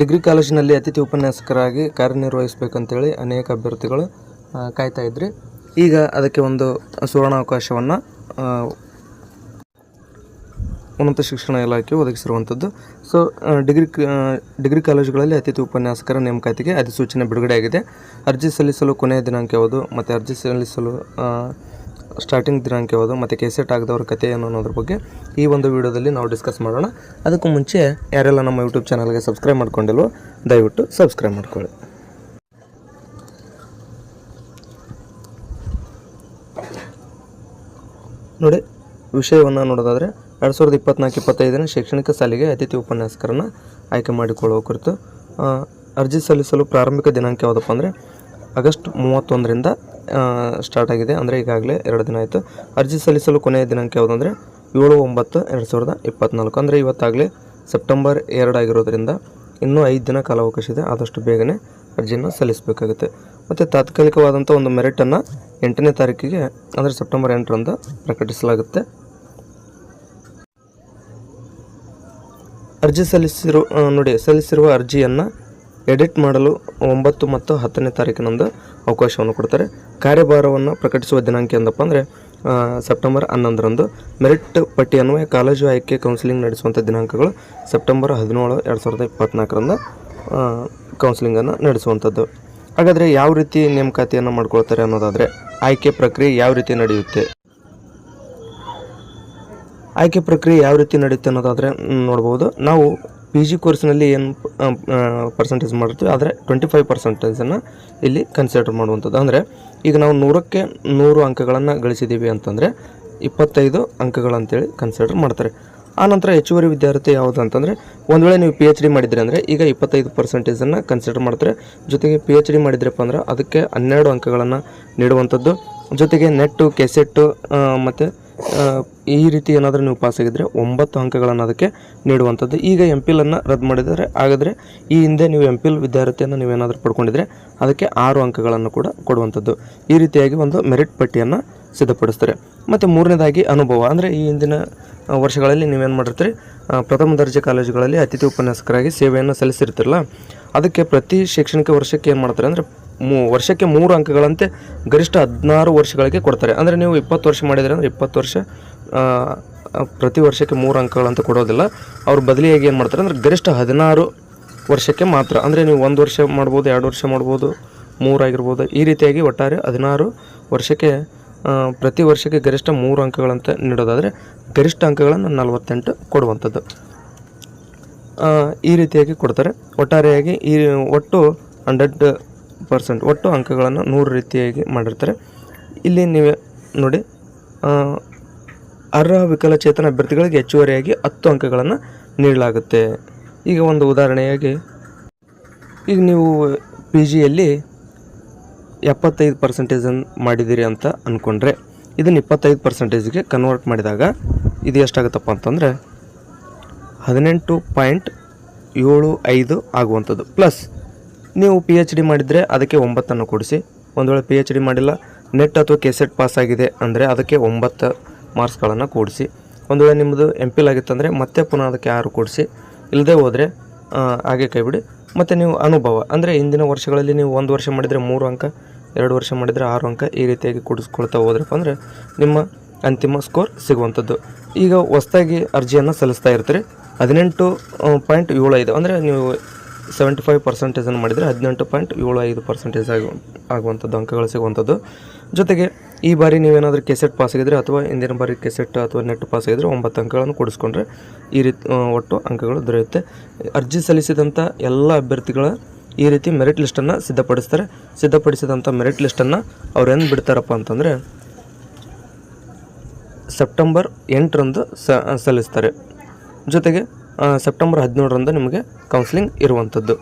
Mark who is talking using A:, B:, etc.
A: Degree ಕಾಲೇಜಿನಲ್ಲಿ ಅತಿಥಿ ಉಪನ್ಯಾಸಕರಾಗಿ ಕಾರ್ಯನಿರ್ವಹಿಸಬೇಕಂತೇಳಿ ಅನೇಕ ಅಭ್ಯರ್ಥಿಗಳು ಕಾಯ್ತಾ ಇದ್ರಿ. ಈಗ ಅದಕ್ಕೆ ಒಂದು ಸುವರ್ಣಾವಕಾಶವನ್ನು ಉನ್ನತ ಶಿಕ್ಷಣ ಇಲಾಖೆ ಒದಗಿಸಿರುವಂಥದ್ದು ಸೊ ಡಿಗ್ರಿ ಡಿಗ್ರಿ ಕಾಲೇಜುಗಳಲ್ಲಿ ಅತಿಥಿ ಉಪನ್ಯಾಸಕರ ನೇಮಕಾತಿಗೆ ಅಧಿಸೂಚನೆ ಬಿಡುಗಡೆಯಾಗಿದೆ. ಅರ್ಜಿ ಸಲ್ಲಿಸಲು ಕೊನೆಯ ದಿನಾಂಕ ಯಾವುದು? ಮತ್ತು ಅರ್ಜಿ ಸಲ್ಲಿಸಲು ಸ್ಟಾರ್ಟಿಂಗ್ ದಿನಾಂಕ ಯಾವುದು ಮತ್ತು ಕೆಸೆಟ್ ಆಗದವ್ರ ಕಥೆ ಏನು ಅನ್ನೋದ್ರ ಬಗ್ಗೆ ಈ ಒಂದು ವಿಡಿಯೋದಲ್ಲಿ ನಾವು ಡಿಸ್ಕಸ್ ಮಾಡೋಣ. ಅದಕ್ಕೂ ಮುಂಚೆ ಯಾರೆಲ್ಲ ನಮ್ಮ ಯೂಟ್ಯೂಬ್ ಚಾನಲ್ಗೆ ಸಬ್ಸ್ಕ್ರೈಬ್ ಮಾಡ್ಕೊಂಡಿಲ್ವೋ, ದಯವಿಟ್ಟು ಸಬ್ಸ್ಕ್ರೈಬ್ ಮಾಡ್ಕೊಳ್ಳಿ. ನೋಡಿ, ವಿಷಯವನ್ನು ನೋಡೋದಾದರೆ ಎರಡು ಸಾವಿರದ ಇಪ್ಪತ್ನಾಲ್ಕು, ಇಪ್ಪತ್ತೈದನೇ ಶೈಕ್ಷಣಿಕ ಸಾಲಿಗೆ ಅತಿಥಿ ಉಪನ್ಯಾಸಕರನ್ನು ಆಯ್ಕೆ ಮಾಡಿಕೊಳ್ಳುವ ಕುರಿತು ಅರ್ಜಿ ಸಲ್ಲಿಸಲು ಪ್ರಾರಂಭಿಕ ದಿನಾಂಕ ಯಾವುದಪ್ಪ ಅಂದರೆ ಆಗಸ್ಟ್ ಮೂವತ್ತೊಂದರಿಂದ ಸ್ಟಾರ್ಟ್ ಆಗಿದೆ. ಅಂದರೆ ಈಗಾಗಲೇ ಎರಡು ದಿನ ಆಯಿತು. ಅರ್ಜಿ ಸಲ್ಲಿಸಲು ಕೊನೆಯ ದಿನಾಂಕ ಯಾವುದಂದರೆ ಏಳು ಒಂಬತ್ತು ಎರಡು ಸಾವಿರದ ಇಪ್ಪತ್ತ್ನಾಲ್ಕು ಅಂದರೆ ಇವತ್ತಾಗಲೇ ಸೆಪ್ಟೆಂಬರ್ ಎರಡಾಗಿರೋದ್ರಿಂದ ಇನ್ನೂ ಐದು ದಿನ ಕಾಲಾವಕಾಶ ಇದೆ. ಆದಷ್ಟು ಬೇಗನೆ ಅರ್ಜಿಯನ್ನು ಸಲ್ಲಿಸಬೇಕಾಗುತ್ತೆ. ಮತ್ತು ತಾತ್ಕಾಲಿಕವಾದಂಥ ಒಂದು ಮೆರಿಟನ್ನು ಎಂಟನೇ ತಾರೀಕಿಗೆ, ಅಂದರೆ ಸೆಪ್ಟೆಂಬರ್ ಎಂಟರಂದು ಪ್ರಕಟಿಸಲಾಗುತ್ತೆ. ಅರ್ಜಿ ಸಲ್ಲಿಸಿರು ನೋಡಿ, ಸಲ್ಲಿಸಿರುವ ಅರ್ಜಿಯನ್ನು ಎಡಿಟ್ ಮಾಡಲು ಒಂಬತ್ತು ಮತ್ತು ಹತ್ತನೇ ತಾರೀಕಿನಂದು ಅವಕಾಶವನ್ನು ಕೊಡ್ತಾರೆ. ಕಾರ್ಯಭಾರವನ್ನು ಪ್ರಕಟಿಸುವ ದಿನಾಂಕ ಎಂದಪ್ಪ ಅಂದರೆ ಸೆಪ್ಟೆಂಬರ್ ಹನ್ನೊಂದರಂದು ಮೆರಿಟ್ ಪಟ್ಟಿ ಅನ್ವಯ ಕಾಲೇಜು ಆಯ್ಕೆ ಕೌನ್ಸಿಲಿಂಗ್ ನಡೆಸುವಂಥ ದಿನಾಂಕಗಳು ಸೆಪ್ಟೆಂಬರ್ ಹದಿನೇಳು ಎರಡು ಸಾವಿರದ ಇಪ್ಪತ್ತ್ನಾಲ್ಕರಂದು ಕೌನ್ಸಿಲಿಂಗನ್ನು ನಡೆಸುವಂಥದ್ದು ಹಾಗಾದರೆ ಯಾವ ರೀತಿ ನೇಮಕಾತಿಯನ್ನು ಮಾಡ್ಕೊಳ್ತಾರೆ ಅನ್ನೋದಾದರೆ, ಆಯ್ಕೆ ಪ್ರಕ್ರಿಯೆ ಯಾವ ರೀತಿ ನಡೆಯುತ್ತೆ? ಆಯ್ಕೆ ಪ್ರಕ್ರಿಯೆ ಯಾವ ರೀತಿ ನಡೆಯುತ್ತೆ ಅನ್ನೋದಾದರೆ ನೋಡ್ಬೋದು. ನಾವು ಪಿ ಜಿ ಕೋರ್ಸ್ನಲ್ಲಿ ಏನು ಪರ್ಸೆಂಟೇಜ್ ಮಾಡಿರ್ತೀವಿ, ಆದರೆ ಟ್ವೆಂಟಿ ಫೈವ್ ಪರ್ಸೆಂಟೇಜನ್ನು ಇಲ್ಲಿ ಕನ್ಸಿಡರ್ ಮಾಡುವಂಥದ್ದು. ಅಂದರೆ ಈಗ ನಾವು ನೂರಕ್ಕೆ ನೂರು ಅಂಕಗಳನ್ನು ಗಳಿಸಿದ್ದೀವಿ ಅಂತಂದರೆ ಇಪ್ಪತ್ತೈದು ಅಂಕಗಳಂತೇಳಿ ಕನ್ಸಿಡರ್ ಮಾಡ್ತಾರೆ. ಆನಂತರ ಹೆಚ್ಚುವರಿ ವಿದ್ಯಾರ್ಥಿ ಯಾವುದು ಅಂತಂದರೆ ಒಂದು ವೇಳೆ ನೀವು ಪಿ ಎಚ್ ಡಿ ಮಾಡಿದ್ರಿ ಅಂದರೆ ಈಗ ಇಪ್ಪತ್ತೈದು ಪರ್ಸೆಂಟೇಜನ್ನು ಕನ್ಸಿಡರ್ ಮಾಡ್ತಾರೆ. ಜೊತೆಗೆ ಪಿ ಎಚ್ ಡಿ ಮಾಡಿದ್ರಪ್ಪ ಅಂದ್ರೆ ಅದಕ್ಕೆ ಹನ್ನೆರಡು ಅಂಕಗಳನ್ನು ನೀಡುವಂಥದ್ದು. ಜೊತೆಗೆ ನೆಟ್ಟು ಕೆಸೆಟ್ಟು ಮತ್ತು ಈ ರೀತಿ ಏನಾದರೂ ನೀವು ಪಾಸ್ ಆಗಿದ್ದರೆ ಒಂಬತ್ತು ಅಂಕಗಳನ್ನು ಅದಕ್ಕೆ ನೀಡುವಂಥದ್ದು. ಈಗ ಎಂ ಪಿಲನ್ನು ರದ್ದು ಮಾಡಿದರೆ, ಹಾಗಾದರೆ ಈ ಹಿಂದೆ ನೀವು ಎಂ ಪಿಲ್ ವಿದ್ಯಾರ್ಥಿಯನ್ನು ನೀವೇನಾದರೂ ಪಡ್ಕೊಂಡಿದ್ರೆ ಅದಕ್ಕೆ ಆರು ಅಂಕಗಳನ್ನು ಕೂಡ ಕೊಡುವಂಥದ್ದು. ಈ ರೀತಿಯಾಗಿ ಒಂದು ಮೆರಿಟ್ ಪಟ್ಟಿಯನ್ನು ಸಿದ್ಧಪಡಿಸ್ತಾರೆ. ಮತ್ತು ಮೂರನೇದಾಗಿ ಅನುಭವ. ಅಂದರೆ ಈ ಹಿಂದಿನ ವರ್ಷಗಳಲ್ಲಿ ನೀವೇನು ಮಾಡಿರ್ತೀರಿ? ಪ್ರಥಮ ದರ್ಜೆ ಕಾಲೇಜುಗಳಲ್ಲಿ ಅತಿಥಿ ಉಪನ್ಯಾಸಕರಾಗಿ ಸೇವೆಯನ್ನು ಸಲ್ಲಿಸಿರ್ತಿರಲ್ಲ, ಅದಕ್ಕೆ ಪ್ರತಿ ಶೈಕ್ಷಣಿಕ ವರ್ಷಕ್ಕೆ ಏನು ಮಾಡ್ತಾರೆ? ಅಂದರೆ ಮೂ, ವರ್ಷಕ್ಕೆ ಮೂರು ಅಂಕಗಳಂತೆ ಗರಿಷ್ಠ ಹದಿನಾರು ವರ್ಷಗಳಿಗೆ ಕೊಡ್ತಾರೆ. ಅಂದರೆ ನೀವು ಇಪ್ಪತ್ತು ವರ್ಷ ಮಾಡಿದರೆ ಅಂದರೆ ಇಪ್ಪತ್ತು ವರ್ಷ ಪ್ರತಿ ವರ್ಷಕ್ಕೆ ಮೂರು ಅಂಕಗಳಂತ ಕೊಡೋದಿಲ್ಲ. ಅವ್ರ ಬದಲಿಯಾಗಿ ಏನು ಮಾಡ್ತಾರೆ ಅಂದರೆ ಗರಿಷ್ಠ ಹದಿನಾರು ವರ್ಷಕ್ಕೆ ಮಾತ್ರ, ಅಂದರೆ ನೀವು ಒಂದು ವರ್ಷ ಮಾಡ್ಬೋದು, ಎರಡು ವರ್ಷ ಮಾಡ್ಬೋದು ಮೂರಾಗಿರ್ಬೋದು ಈ ರೀತಿಯಾಗಿ ಒಟ್ಟಾರೆ ಹದಿನಾರು ವರ್ಷಕ್ಕೆ ಪ್ರತಿ ವರ್ಷಕ್ಕೆ ಗರಿಷ್ಠ ಮೂರು ಅಂಕಗಳಂತ ನೀಡೋದಾದರೆ ಗರಿಷ್ಠ ಅಂಕಗಳನ್ನು ನಲವತ್ತೆಂಟು ಕೊಡುವಂಥದ್ದು. ಈ ರೀತಿಯಾಗಿ ಕೊಡ್ತಾರೆ. ಒಟ್ಟಾರೆಯಾಗಿ ಈ, ಒಟ್ಟು ಹಂಡ್ರೆಡ್ ಪರ್ಸೆಂಟ್ ಒಟ್ಟು ಅಂಕಗಳನ್ನು ನೂರು ರೀತಿಯಾಗಿ ಮಾಡಿರ್ತಾರೆ. ಇಲ್ಲಿ ನೀವು ನೋಡಿ ಅರ್ಹ ವಿಕಲಚೇತನ ಅಭ್ಯರ್ಥಿಗಳಿಗೆ ಹೆಚ್ಚುವರಿಯಾಗಿ ಹತ್ತು ಅಂಕಗಳನ್ನು ನೀಡಲಾಗುತ್ತೆ. ಈಗ ಒಂದು ಉದಾಹರಣೆಯಾಗಿ, ಈಗ ನೀವು ಪಿ ಜಿಯಲ್ಲಿ ಎಪ್ಪತ್ತೈದು ಪರ್ಸೆಂಟೇಜನ್ನು ಮಾಡಿದ್ದೀರಿ ಅಂತ ಅಂದ್ಕೊಂಡ್ರೆ ಇದನ್ನು ಇಪ್ಪತ್ತೈದು ಪರ್ಸೆಂಟೇಜ್ಗೆ ಕನ್ವರ್ಟ್ ಮಾಡಿದಾಗ ಇದು ಎಷ್ಟಾಗುತ್ತಪ್ಪ ಅಂತಂದರೆ, ಹದಿನೆಂಟು ಪಾಯಿಂಟ್ ಏಳು ಐದು ಆಗುವಂಥದ್ದು. ಪ್ಲಸ್ ನೀವು ಪಿ ಎಚ್ ಡಿ ಮಾಡಿದರೆ ಅದಕ್ಕೆ ಒಂಬತ್ತನ್ನು ಕೊಡಿಸಿ. ಒಂದು ವೇಳೆ ಪಿ ಎಚ್ ಡಿ ಮಾಡಿಲ್ಲ ನೆಟ್ ಅಥವಾ ಕೆಸೆಟ್ ಪಾಸ್ ಆಗಿದೆ ಅಂದರೆ ಅದಕ್ಕೆ ಒಂಬತ್ತು ಮಾರ್ಕ್ಸ್ಗಳನ್ನು ಕೂಡಿಸಿ. ಒಂದು ವೇಳೆ ನಿಮ್ಮದು ಎಂ ಪಿಲ್ ಆಗಿತ್ತಂದರೆ ಮತ್ತೆ ಪುನಃ ಅದಕ್ಕೆ ಆರು ಕೂಡಿಸಿ. ಇಲ್ಲದೆ ಹೋದರೆ ಹಾಗೆ ಕೈಬಿಡಿ. ಮತ್ತು ನೀವು ಅನುಭವ, ಅಂದರೆ ಹಿಂದಿನ ವರ್ಷಗಳಲ್ಲಿ ನೀವು ಒಂದು ವರ್ಷ ಮಾಡಿದರೆ ಮೂರು ಅಂಕ, ಎರಡು ವರ್ಷ ಮಾಡಿದರೆ ಆರು ಅಂಕ ಈ ರೀತಿಯಾಗಿ ಕೂಡಿಸ್ಕೊಳ್ತಾ ಹೋದ್ರಪ್ಪ ಅಂದರೆ ನಿಮ್ಮ ಅಂತಿಮ ಸ್ಕೋರ್ ಸಿಗುವಂಥದ್ದು. ಈಗ ಹೊಸ್ದಾಗಿ ಅರ್ಜಿಯನ್ನು ಸಲ್ಲಿಸ್ತಾ ಇರ್ತೀರಿ. ಹದಿನೆಂಟು ಪಾಯಿಂಟ್ ಏಳು ಐದು, ಅಂದರೆ ನೀವು ಸೆವೆಂಟಿ ಫೈವ್ ಪರ್ಸೆಂಟೇಜನ್ನು ಮಾಡಿದರೆ ಹದಿನೆಂಟು ಪಾಯಿಂಟ್ ಏಳು ಐದು ಪರ್ಸೆಂಟೇಜ್ ಆಗಿ ಆಗುವಂಥದ್ದು, ಅಂಕಗಳು ಸಿಗುವಂಥದ್ದು. ಜೊತೆಗೆ ಈ ಬಾರಿ ನೀವೇನಾದರೂ ಕೆಸೆಟ್ ಪಾಸ್ ಆಗಿದ್ರೆ ಅಥವಾ ಹಿಂದಿನ ಬಾರಿ ಕೆಸೆಟ್ ಅಥವಾ ನೆಟ್ ಪಾಸ್ ಆಗಿದ್ರೆ ಒಂಬತ್ತು ಅಂಕಗಳನ್ನು ಕೊಡಿಸ್ಕೊಂಡ್ರೆ ಈ ರೀತಿ ಒಟ್ಟು ಅಂಕಗಳು ದೊರೆಯುತ್ತೆ. ಅರ್ಜಿ ಸಲ್ಲಿಸಿದಂಥ ಎಲ್ಲ ಅಭ್ಯರ್ಥಿಗಳ ಈ ರೀತಿ ಮೆರಿಟ್ ಲಿಸ್ಟನ್ನು ಸಿದ್ಧಪಡಿಸ್ತಾರೆ. ಸಿದ್ಧಪಡಿಸಿದಂಥ ಮೆರಿಟ್ ಲಿಸ್ಟನ್ನು ಅವ್ರು ಏನು ಬಿಡ್ತಾರಪ್ಪ ಅಂತಂದರೆ ಸೆಪ್ಟೆಂಬರ್ ಎಂಟರಂದು ಸಲ್ಲಿಸ್ತಾರೆ. ಜೊತೆಗೆ ಸೆಪ್ಟೆಂಬರ್ ಹದಿನೇಳರಂದು ನಿಮಗೆ ಕೌನ್ಸಿಲಿಂಗ್ ಇರುವಂಥದ್ದು.